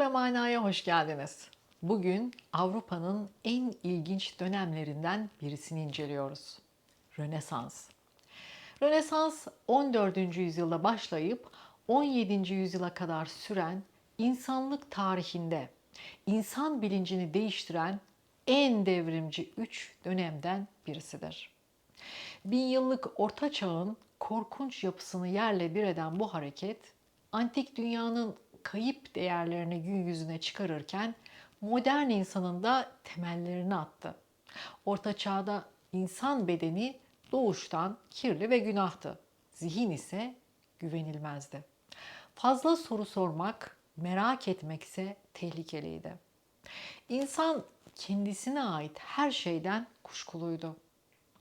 ve Mana'ya hoş geldiniz. Bugün Avrupa'nın en ilginç dönemlerinden birisini inceliyoruz. Rönesans. Rönesans 14. yüzyılda başlayıp 17. yüzyıla kadar süren insanlık tarihinde insan bilincini değiştiren en devrimci üç dönemden birisidir. Bin yıllık orta çağın korkunç yapısını yerle bir eden bu hareket, antik dünyanın kayıp değerlerini gün yüzüne çıkarırken modern insanın da temellerini attı. Orta çağda insan bedeni doğuştan kirli ve günahtı. Zihin ise güvenilmezdi. Fazla soru sormak, merak etmek ise tehlikeliydi. İnsan kendisine ait her şeyden kuşkuluydu.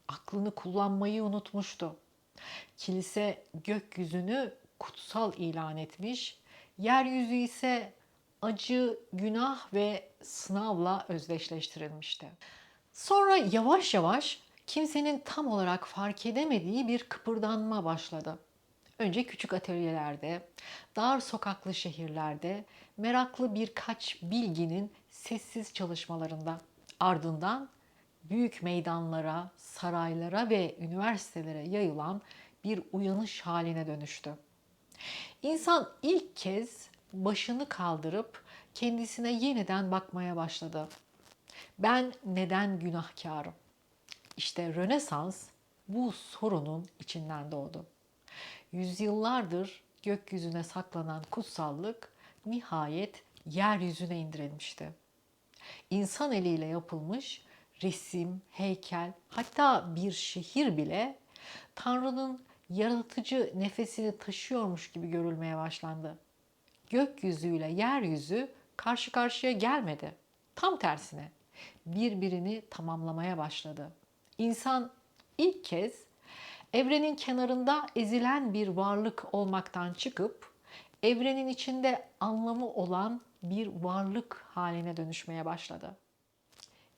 Aklını kullanmayı unutmuştu. Kilise gökyüzünü kutsal ilan etmiş, yeryüzü ise acı, günah ve sınavla özdeşleştirilmişti. Sonra yavaş yavaş kimsenin tam olarak fark edemediği bir kıpırdanma başladı. Önce küçük atölyelerde, dar sokaklı şehirlerde, meraklı birkaç bilginin sessiz çalışmalarında, ardından büyük meydanlara, saraylara ve üniversitelere yayılan bir uyanış haline dönüştü. İnsan ilk kez başını kaldırıp kendisine yeniden bakmaya başladı. Ben neden günahkarım? İşte Rönesans bu sorunun içinden doğdu. Yüzyıllardır gökyüzüne saklanan kutsallık nihayet yeryüzüne indirilmişti. İnsan eliyle yapılmış resim, heykel, hatta bir şehir bile Tanrı'nın yaratıcı nefesini taşıyormuş gibi görülmeye başlandı. Gökyüzüyle yeryüzü karşı karşıya gelmedi. Tam tersine birbirini tamamlamaya başladı. İnsan ilk kez evrenin kenarında ezilen bir varlık olmaktan çıkıp evrenin içinde anlamı olan bir varlık haline dönüşmeye başladı.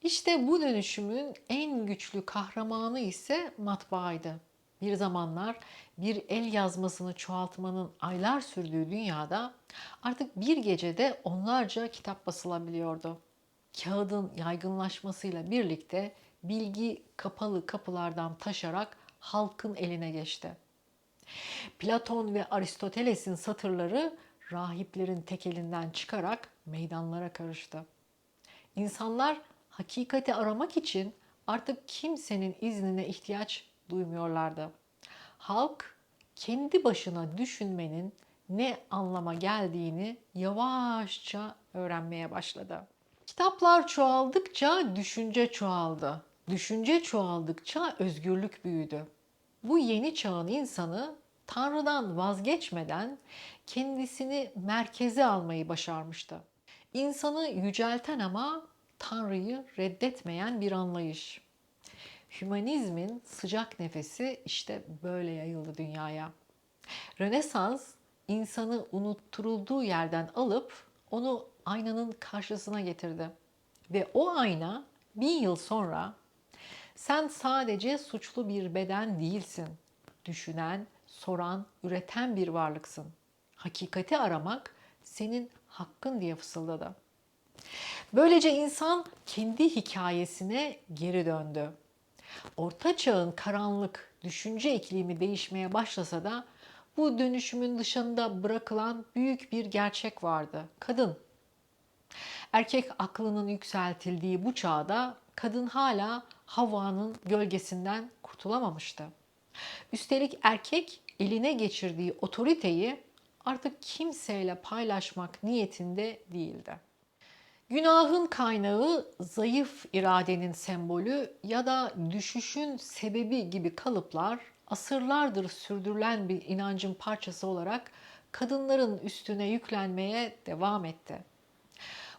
İşte bu dönüşümün en güçlü kahramanı ise matbaaydı. Bir zamanlar bir el yazmasını çoğaltmanın aylar sürdüğü dünyada artık bir gecede onlarca kitap basılabiliyordu. Kağıdın yaygınlaşmasıyla birlikte bilgi kapalı kapılardan taşarak halkın eline geçti. Platon ve Aristoteles'in satırları rahiplerin tekelinden çıkarak meydanlara karıştı. İnsanlar hakikati aramak için artık kimsenin iznine ihtiyaç duymuyorlardı. Halk kendi başına düşünmenin ne anlama geldiğini yavaşça öğrenmeye başladı. Kitaplar çoğaldıkça düşünce çoğaldı. Düşünce çoğaldıkça özgürlük büyüdü. Bu yeni çağın insanı Tanrı'dan vazgeçmeden kendisini merkeze almayı başarmıştı. İnsanı yücelten ama Tanrı'yı reddetmeyen bir anlayış. Hümanizmin sıcak nefesi işte böyle yayıldı dünyaya. Rönesans insanı unutturulduğu yerden alıp onu aynanın karşısına getirdi. Ve o ayna bin yıl sonra sen sadece suçlu bir beden değilsin. Düşünen, soran, üreten bir varlıksın. Hakikati aramak senin hakkın diye fısıldadı. Böylece insan kendi hikayesine geri döndü. Orta çağın karanlık düşünce iklimi değişmeye başlasa da bu dönüşümün dışında bırakılan büyük bir gerçek vardı. Kadın. Erkek aklının yükseltildiği bu çağda kadın hala Havva'nın gölgesinden kurtulamamıştı. Üstelik erkek eline geçirdiği otoriteyi artık kimseyle paylaşmak niyetinde değildi. Günahın kaynağı zayıf iradenin sembolü ya da düşüşün sebebi gibi kalıplar asırlardır sürdürülen bir inancın parçası olarak kadınların üstüne yüklenmeye devam etti.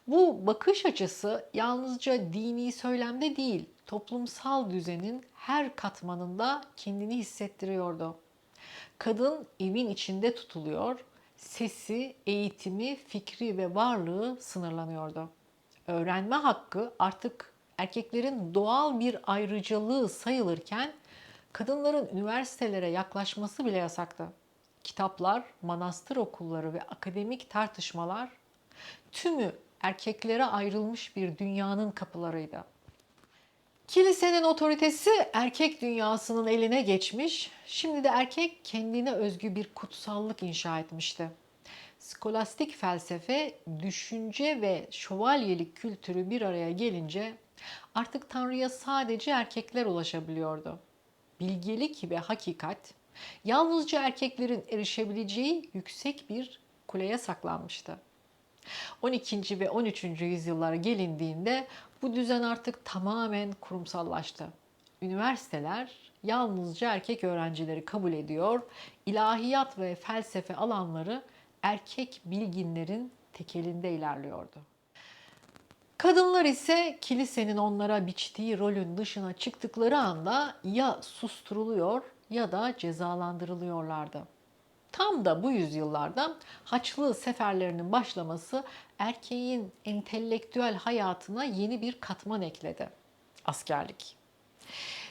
Bu bakış açısı yalnızca dini söylemde değil, toplumsal düzenin her katmanında kendini hissettiriyordu. Kadın evin içinde tutuluyor, sesi, eğitimi, fikri ve varlığı sınırlanıyordu. Öğrenme hakkı artık erkeklerin doğal bir ayrıcalığı sayılırken kadınların üniversitelere yaklaşması bile yasaktı. Kitaplar, manastır okulları ve akademik tartışmalar tümü erkeklere ayrılmış bir dünyanın kapılarıydı. Kilisenin otoritesi erkek dünyasının eline geçmiş, şimdi de erkek kendine özgü bir kutsallık inşa etmişti. Skolastik felsefe, düşünce ve şövalyelik kültürü bir araya gelince artık Tanrı'ya sadece erkekler ulaşabiliyordu. Bilgelik ve hakikat yalnızca erkeklerin erişebileceği yüksek bir kuleye saklanmıştı. 12. ve 13. yüzyıllara gelindiğinde bu düzen artık tamamen kurumsallaştı. Üniversiteler yalnızca erkek öğrencileri kabul ediyor, ilahiyat ve felsefe alanları erkek bilginlerin tekelinde ilerliyordu. Kadınlar ise kilisenin onlara biçtiği rolün dışına çıktıkları anda ya susturuluyor ya da cezalandırılıyorlardı. Tam da bu yüzyıllarda Haçlı seferlerinin başlaması erkeğin entelektüel hayatına yeni bir katman ekledi. Askerlik.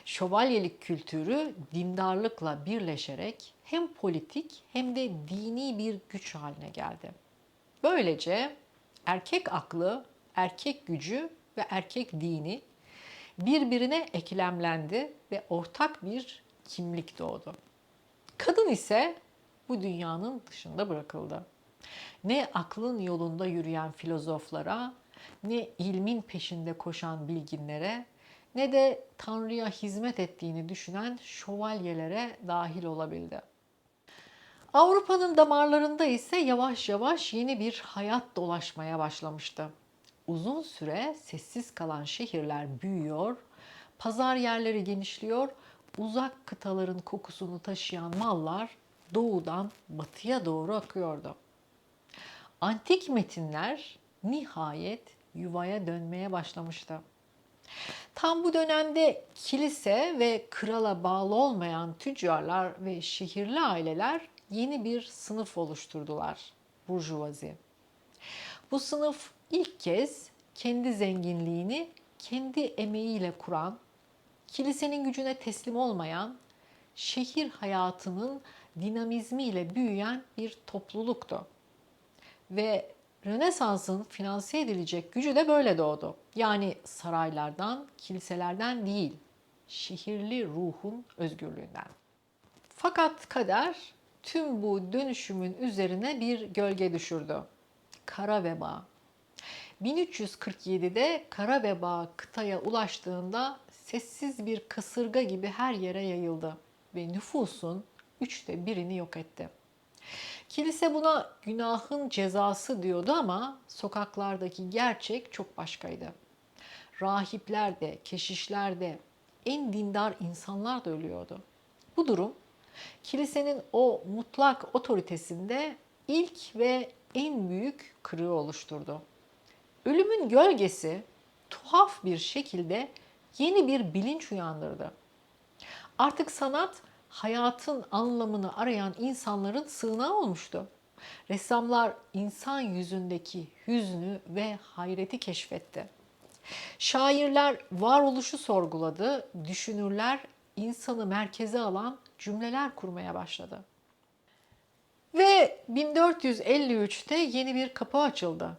Şövalyelik kültürü dindarlıkla birleşerek hem politik hem de dini bir güç haline geldi. Böylece erkek aklı, erkek gücü ve erkek dini birbirine eklemlendi ve ortak bir kimlik doğdu. Kadın ise bu dünyanın dışında bırakıldı. Ne aklın yolunda yürüyen filozoflara, ne ilmin peşinde koşan bilginlere, ne de Tanrı'ya hizmet ettiğini düşünen şövalyelere dahil olabildi. Avrupa'nın damarlarında ise yavaş yavaş yeni bir hayat dolaşmaya başlamıştı. Uzun süre sessiz kalan şehirler büyüyor, pazar yerleri genişliyor, uzak kıtaların kokusunu taşıyan mallar doğudan batıya doğru akıyordu. Antik metinler nihayet yuvaya dönmeye başlamıştı. Tam bu dönemde kilise ve krala bağlı olmayan tüccarlar ve şehirli aileler yeni bir sınıf oluşturdular. Burjuvazi. Bu sınıf ilk kez kendi zenginliğini kendi emeğiyle kuran, kilisenin gücüne teslim olmayan, şehir hayatının dinamizmiyle büyüyen bir topluluktu. Ve Rönesans'ın finanse edilecek gücü de böyle doğdu. Yani saraylardan, kiliselerden değil, şehirli ruhun özgürlüğünden. Fakat kader tüm bu dönüşümün üzerine bir gölge düşürdü. Kara veba. 1347'de kara veba kıtaya ulaştığında sessiz bir kasırga gibi her yere yayıldı ve nüfusun üçte birini yok etti. Kilise buna günahın cezası diyordu ama sokaklardaki gerçek çok başkaydı. Rahipler de, keşişler de, en dindar insanlar da ölüyordu. Bu durum kilisenin o mutlak otoritesinde ilk ve en büyük kırığı oluşturdu. Ölümün gölgesi tuhaf bir şekilde yeni bir bilinç uyandırdı. Artık sanat hayatın anlamını arayan insanların sığınağı olmuştu. Ressamlar insan yüzündeki hüznü ve hayreti keşfetti. Şairler varoluşu sorguladı, düşünürler insanı merkeze alan cümleler kurmaya başladı. Ve 1453'te yeni bir kapı açıldı.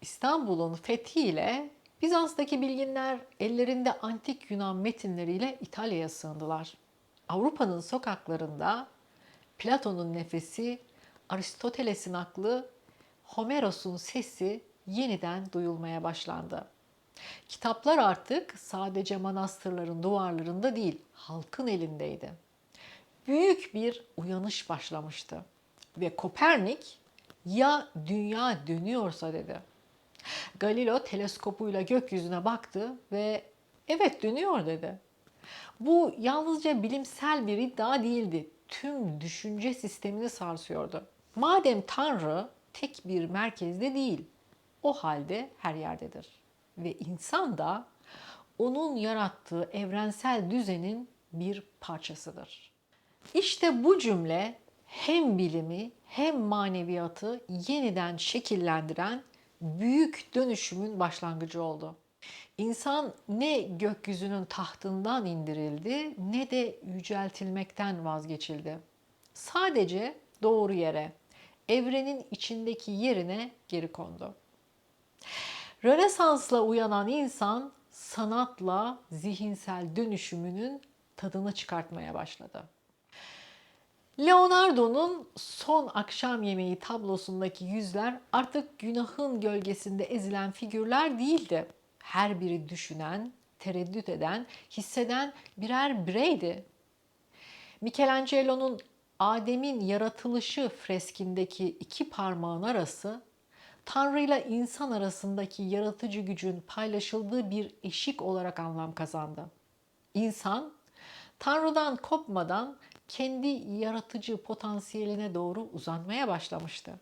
İstanbul'un fethiyle Bizans'taki bilginler ellerinde antik Yunan metinleriyle İtalya'ya sığındılar. Avrupa'nın sokaklarında Platon'un nefesi, Aristoteles'in aklı, Homeros'un sesi yeniden duyulmaya başlandı. Kitaplar artık sadece manastırların duvarlarında değil, halkın elindeydi. Büyük bir uyanış başlamıştı ve Kopernik ya dünya dönüyorsa dedi. Galileo teleskopuyla gökyüzüne baktı ve evet dönüyor dedi. Bu yalnızca bilimsel bir iddia değildi. Tüm düşünce sistemini sarsıyordu. Madem Tanrı tek bir merkezde değil, o halde her yerdedir. Ve insan da onun yarattığı evrensel düzenin bir parçasıdır. İşte bu cümle hem bilimi hem maneviyatı yeniden şekillendiren büyük dönüşümün başlangıcı oldu. İnsan ne gökyüzünün tahtından indirildi ne de yüceltilmekten vazgeçildi. Sadece doğru yere, evrenin içindeki yerine geri kondu. Rönesans'la uyanan insan sanatla zihinsel dönüşümünün tadını çıkartmaya başladı. Leonardo'nun Son Akşam Yemeği tablosundaki yüzler artık günahın gölgesinde ezilen figürler değildi. Her biri düşünen, tereddüt eden, hisseden birer bireydi. Michelangelo'nun Adem'in yaratılışı freskindeki iki parmağın arası Tanrı ile insan arasındaki yaratıcı gücün paylaşıldığı bir eşik olarak anlam kazandı. İnsan Tanrı'dan kopmadan kendi yaratıcı potansiyeline doğru uzanmaya başlamıştı.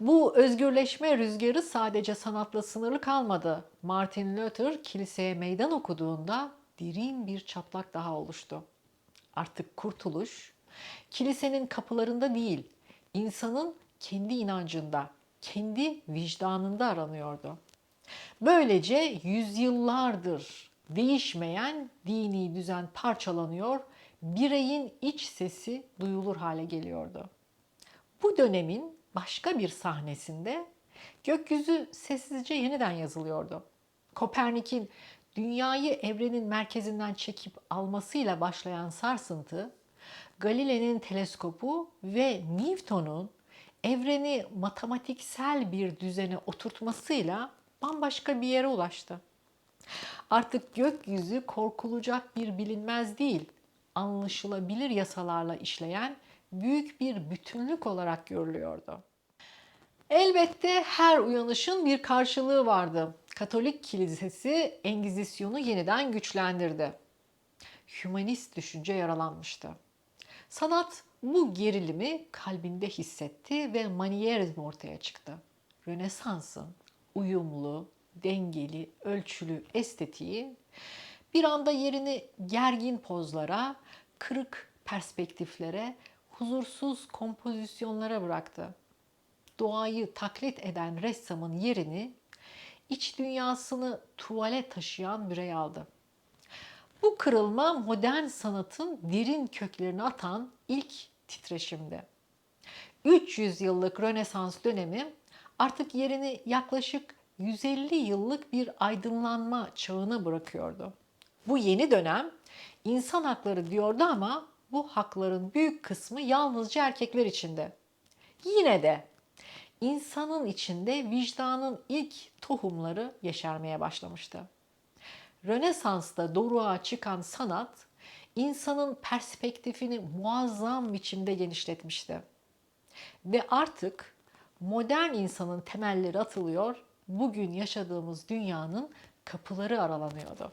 Bu özgürleşme rüzgarı sadece sanatla sınırlı kalmadı. Martin Luther kiliseye meydan okuduğunda derin bir çatlak daha oluştu. Artık kurtuluş kilisenin kapılarında değil, insanın kendi inancında, kendi vicdanında aranıyordu. Böylece yüzyıllardır değişmeyen dini düzen parçalanıyor, bireyin iç sesi duyulur hale geliyordu. Bu dönemin başka bir sahnesinde gökyüzü sessizce yeniden yazılıyordu. Kopernik'in dünyayı evrenin merkezinden çekip almasıyla başlayan sarsıntı, Galile'nin teleskopu ve Newton'un evreni matematiksel bir düzene oturtmasıyla bambaşka bir yere ulaştı. Artık gökyüzü korkulacak bir bilinmez değil, anlaşılabilir yasalarla işleyen büyük bir bütünlük olarak görülüyordu. Elbette her uyanışın bir karşılığı vardı. Katolik kilisesi Engizisyon'u yeniden güçlendirdi. Hümanist düşünce yaralanmıştı. Sanat bu gerilimi kalbinde hissetti ve Manierizm ortaya çıktı. Rönesans'ın uyumlu, dengeli, ölçülü estetiği bir anda yerini gergin pozlara, kırık perspektiflere, huzursuz kompozisyonlara bıraktı. Doğayı taklit eden ressamın yerini iç dünyasını tuvale taşıyan birey aldı. Bu kırılma modern sanatın derin köklerini atan ilk titreşimdi. 300 yıllık Rönesans dönemi artık yerini yaklaşık 150 yıllık bir aydınlanma çağına bırakıyordu. Bu yeni dönem insan hakları diyordu ama bu hakların büyük kısmı yalnızca erkekler içinde. Yine de insanın içinde vicdanın ilk tohumları yeşermeye başlamıştı. Rönesans'ta doruğa çıkan sanat insanın perspektifini muazzam biçimde genişletmişti. Ve artık modern insanın temelleri atılıyor, bugün yaşadığımız dünyanın kapıları aralanıyordu.